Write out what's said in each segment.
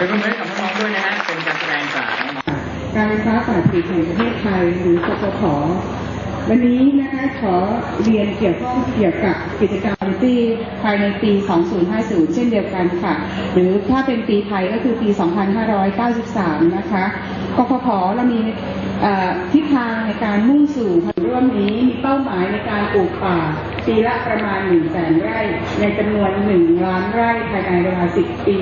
ด้วยนะฮะเป็นการแสดงจากการไฟฟ้าฝ่ายผลิตแห่งประเทศไทยหรือสปพวันนี้นะคะขอเรียนเกี่ยวข้องเกี่ยวกับกิจกรรมที่ภายในปี 2050 เช่นเดียวกันค่ะ หรือถ้าเป็นปีไทยก็คือปี 2593 นะคะกฟผเรามีทิศทางในการมุ่งสู่ร่วมนี้มีเป้าหมายในการปลูกป่าปีละประมาณ1แสนไร่ ในจำนวน 1 ล้านไร่ภายในเวลา 10 ปี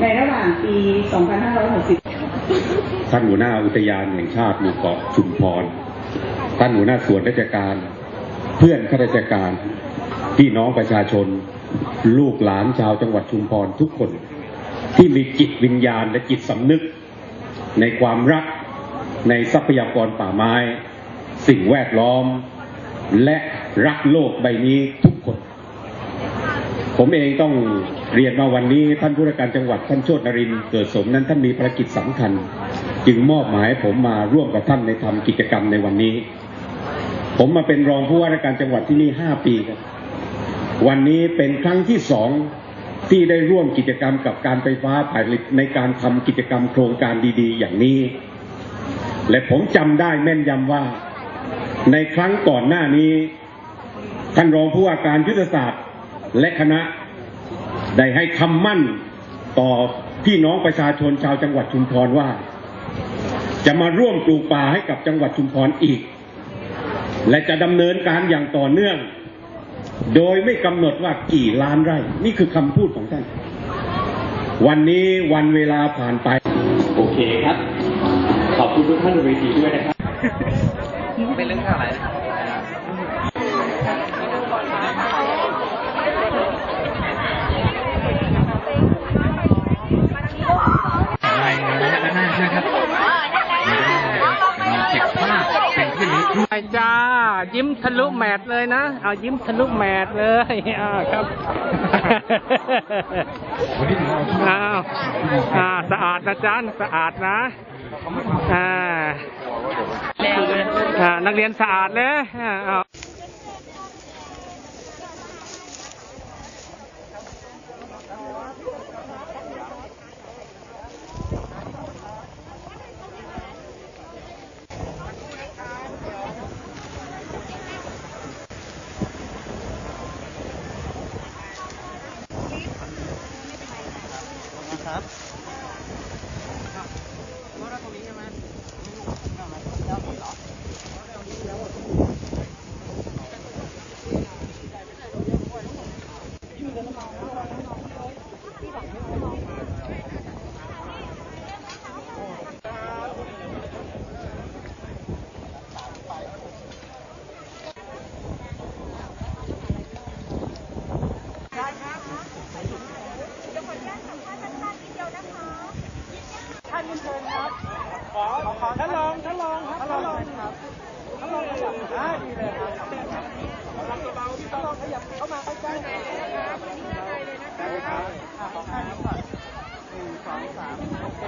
ในระหว่างปี 2560 ท่านหัวหน้าอุทยานแห่งชาติหมู่เกาะชุมพร ท่านหัวหน้าส่วนราชการ เพื่อนข้าราชการพี่น้องประชาชน ลูกหลานชาวจังหวัดชุมพรทุกคน ที่มีจิตวิญญาณและจิตสำนึก ในความรักในทรัพยากรป่าไม้ สิ่งแวดล้อม และรักโลกใบนี้ทุกคน ผมเองต้อง เรียนมาวันนี้ท่านผู้ราชการจังหวัดท่านโชตนรินเกิดสมนั้นท่านมีภารกิจสำคัญ จึงมอบหมายให้ผมมาร่วมกับท่านในทำกิจกรรมในวันนี้ ผมมาเป็นรองผู้ว่าราชการจังหวัดที่นี่ห้าปีครับวันนี้เป็นครั้งที่สองที่ได้ร่วมกิจกรรมกับการไฟฟ้าฝ่ายผลิตในการทำกิจกรรมโครงการดีๆ อย่างนี้ และผมจำได้แม่นยำว่า ในครั้งก่อนหน้านี้ท่านรองผู้ว่าการยุทธศาสตร์ และคณะ ได้ให้คำมั่นต่อพี่น้องประชาชนชาวจังหวัดชุมพรว่า จะมาร่วมปลูกป่าให้กับจังหวัดชุมพรอีก และจะดำเนินการอย่างต่อเนื่อง โดยไม่กำหนดว่ากี่ล้านไร่ นี่คือคำพูดของท่าน วันนี้วันเวลาผ่านไป โอเคครับ ขอบคุณทุกท่านบนเวทีด้วยนะครับเป็นเรื่องอะไรนะ ลายมือและหน้านะครับเราเก็บภาพเป็นที่ระลึก ไปจ้า ยิ้มทะลุแมทเลยนะ เอายิ้มทะลุแมทเลยอ่าครับอ้าวอ่าสะอาดนะจ๊ะสะอาดนะอ่าอ่านักเรียนสะอาดเลยอ่า up. ท่านรองท่านรองครับท่านรองครับท่านรองขยับได้ดีเลยครับท่านรองขยับเข้ามาใกล้ๆหนยนะครับด้านในเลยนะครับขอข้างนี้ก่อหนึ่งสองสามโอเค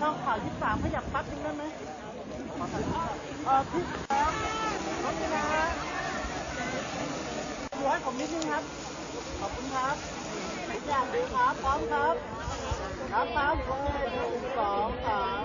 ช่องข่าวที่สามขยับปั๊บนึงได้ไหมเอ่อพี่ครับขอบคุณนะดูให้ผมนิดนึงครับ ขอบคุณครับอยากดีครับพร้อมครับ ครับครับหนึ่งสองสาม